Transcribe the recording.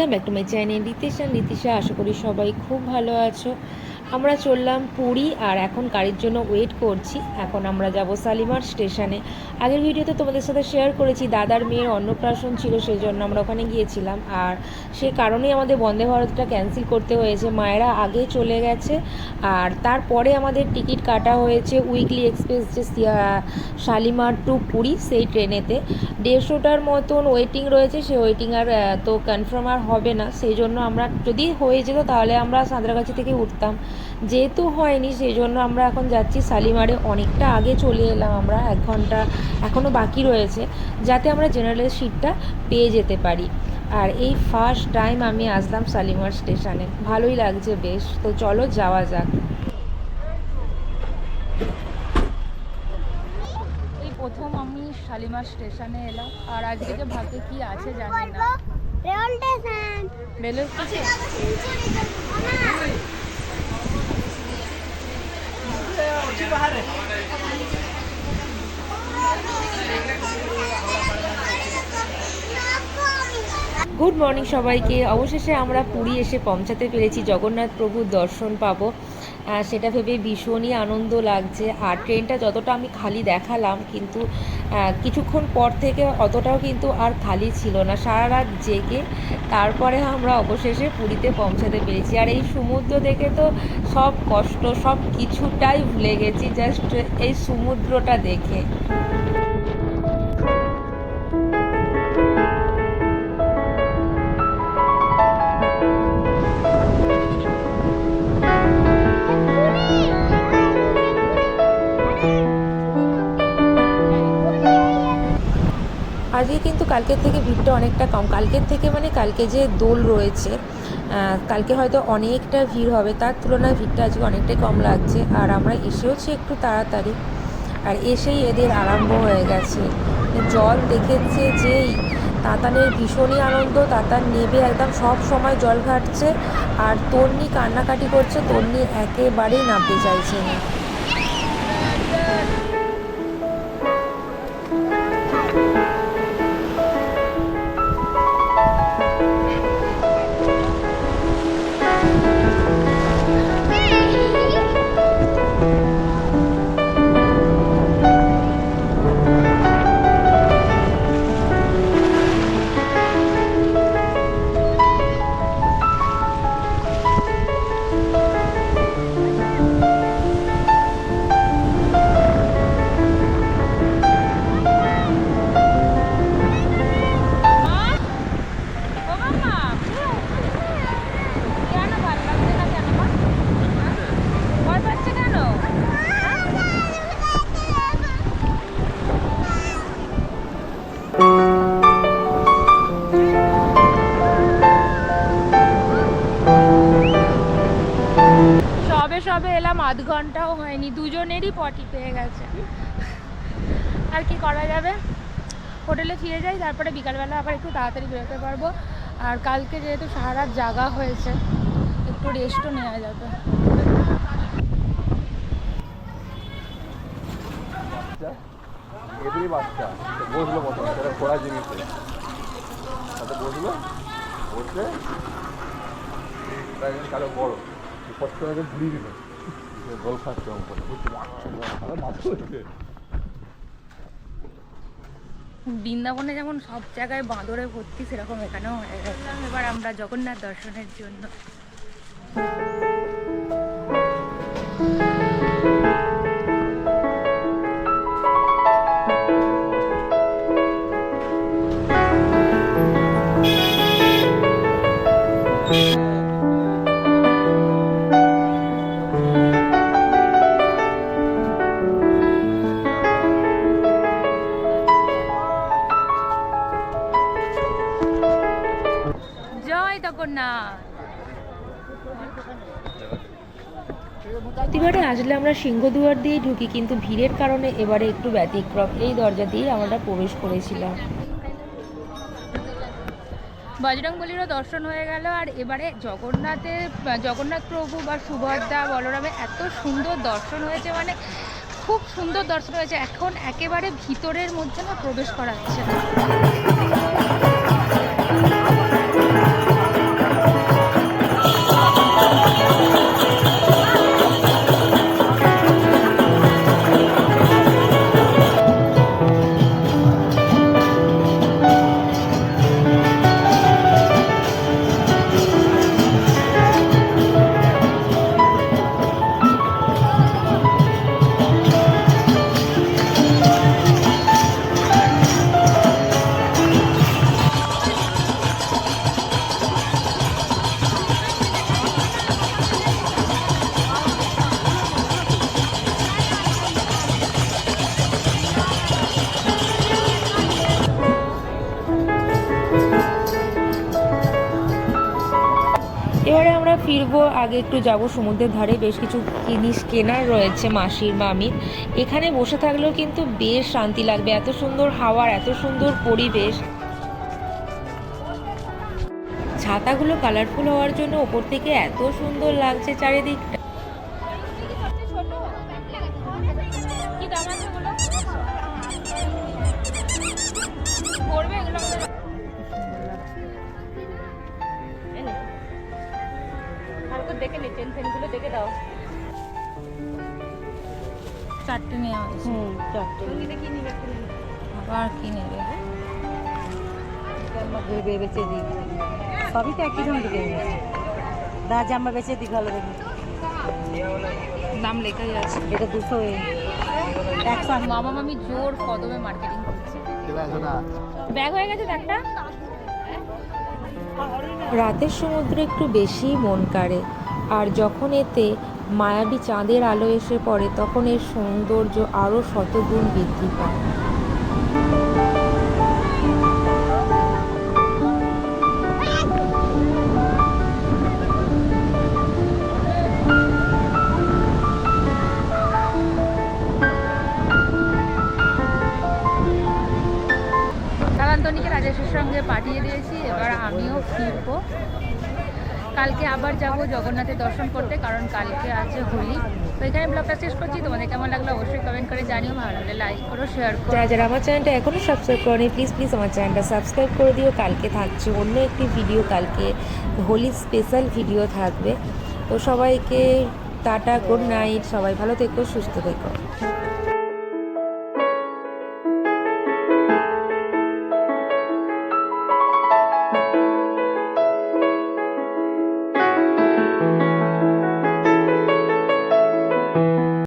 Welcome back to my channel Ritesha Nitisha আশা করি সবাই খুব ভালো আছো। আমরা চললাম পুরী আর এখন গাড়ির জন্য ওয়েট করছি। এখন আমরা যাব শালিমার স্টেশনে। আগের ভিডিওতে তোমাদের সাথে শেয়ার করেছি, দাদার মেয়ের অন্নপ্রাশন ছিল সেই জন্য আমরা ওখানে গিয়েছিলাম। আর সে কারণেই আমাদের বন্দে ভারতটা ক্যান্সেল করতে হয়েছে। মায়েরা আগে চলে গেছে আর তারপরে আমাদের টিকিট কাটা হয়েছে উইকলি এক্সপ্রেস যে শালিমার টু পুরী, সেই ট্রেনেতে। দেড়শোটার মতন ওয়েটিং রয়েছে। সেই ওয়েটিং আর তো কনফার্ম আর হবে না। সেই জন্য আমরা যদি হয়ে যেত তাহলে আমরা সাঁতরাগাছি থেকে উঠতাম। যেহেতু হয়নি সেই জন্য আমরা এখন যাচ্ছি শালিমারে। অনেকটা আগে চলে এলাম আমরা, এক ঘণ্টা এখনও বাকি রয়েছে, যাতে আমরা জেনারেল সিটটা পেয়ে যেতে পারি। আর এই ফার্স্ট টাইম আমি আসলাম শালিমার স্টেশনে ভালোই লাগছে বেশ। তো চলো যাওয়া যাক। প্রথম আমি শালিমার স্টেশনে এলাম। আর আজকে যে ভাগ্যে কি আছে জানি না। গুড মর্নিং সবাইকে। অবশেষে আমরা পুরী এসে পৌঁছাতে পেরেছি। জগন্নাথ প্রভুর দর্শন পাবো। সেটা ভেবে ভীষণই আনন্দ লাগছে। আর ট্রেনটা যতটা আমি খালি দেখালাম, কিন্তু কিছুক্ষণ পর থেকে অতটাও কিন্তু আর খালি ছিল না। সারা রাত জেগে তারপরে আমরা অবশেষে পুরীতে পৌঁছাতে পেরেছি। আর এই সমুদ্র দেখে তো সব কষ্ট, সব কিছুটাই ভুলে গেছি, জাস্ট এই সমুদ্রটা দেখে। আজকে কিন্তু কালকের থেকে ভিড়টা অনেকটা কম। কালকের থেকে মানে কালকে যে দোল রয়েছে কালকে হয়তো অনেকটা ভিড় হবে। তার তুলনায় ভিড়টা আজকে অনেকটাই কম লাগছে। আর আমরা এসেওছি একটু তাড়াতাড়ি। আর এসেই এদের আরম্ভ হয়ে গেছে। জল দেখেছে যেই তাতানের ভীষণই আনন্দ। তাতান নেবে একদম সব সময় জল ঘাটছে। আর তন্নি কান্নাকাটি করছে। তন্নি একেবারেই নামতে চাইছে না। সবে এলাম, আধ ঘন্টাও হয়নি, দুজনেরই পটি পেয়ে গেছে। আর কি করা যাবে? হোটেলে ফিরে যাই, তারপরে বিকালবেলা আবার একটু তাড়াতাড়ি বেরোতে পারব। আর কালকে যেহেতু সারা জাগা হয়েছে, একটু রেস্টও নেওয়া যাবে। বসল বসল প্রায় কারও বড় কষ্ট ঘুরিয়ে দিল। বৃন্দাবনে যেমন সব জায়গায় বাঁদরে ভর্তি সেরকম এখানেও এবার আমরা জগন্নাথ দর্শনের জন্য। জয় জগন্নাথ প্রতিবারে আসলে আমরা সিংহদুয়ার দিয়ে ঢুকি কিন্তু ভিড়ের কারণে এবারে একটু ব্যতিক্রম। এই দরজা দিয়ে আমরা প্রবেশ করেছিলাম। বজরং বলিরও দর্শন হয়ে গেল আর এবারে জগন্নাথের জগন্নাথ প্রভু বা সুভদ্রা বলরামের এত সুন্দর দর্শন হয়েছে মানে খুব সুন্দর দর্শন হয়েছে। এখন একেবারে ভিতরের মধ্যে না প্রবেশ করাচ্ছে না। এবারে আমরা ফিরবো, আগে একটু যাব সমুদ্রের ধারে। বেশ কিছু জিনিস কেনার রয়েছে মাসির মামির। এখানে বসে থাকলেও কিন্তু বেশ শান্তি লাগবে। এত সুন্দর হাওয়ার, এত সুন্দর পরিবেশ। ছাতাগুলো কালারফুল হওয়ার জন্য ওপর থেকে এত সুন্দর লাগছে চারিদিকটা। দেখে নে চেন ফেনগুলো দেখে দাও। চারটে নেওয়া হয়েছে হুম চারটে। কি নিবে আর কি নেবে? ভেবে বেচে দিই। সবই তো একই জন্য দিকে দা জামা বেচে দিই ভালো দেখে। দাম লেখাই আছে। এটা দুশো একশো আশি। মামা মামি জোর কদমে মার্কেটিং করছে। ব্যাগ হয়ে গেছে একটা রাতের সমুদ্র একটু বেশি মন কাড়ে। আর যখন এতে মায়াবী চাঁদের আলো এসে পড়ে, তখন এর সৌন্দর্য আরও শতগুণ বৃদ্ধি পায়। কালকে আবার যাব জগন্নাথের দর্শন করতে, কারণ কালকে আছে হোলি। তো এখানে ব্লগটা শেষ করছি। তোমাদের কেমন লাগল অবশ্যই কমেন্ট করে জানিও। ভালো লাগলে লাইক করো শেয়ার করো। যারা যারা আমার চ্যানেলটা এখনও সাবস্ক্রাইব করেনি প্লিজ প্লিজ আমার চ্যানেলটা সাবস্ক্রাইব করে দিও। কালকে থাকছে অন্য একটি ভিডিও কালকে হোলি স্পেশাল ভিডিও থাকবে। তো সবাইকে টাটা গুড নাইট সবাই ভালো থেকো, সুস্থ থেকো।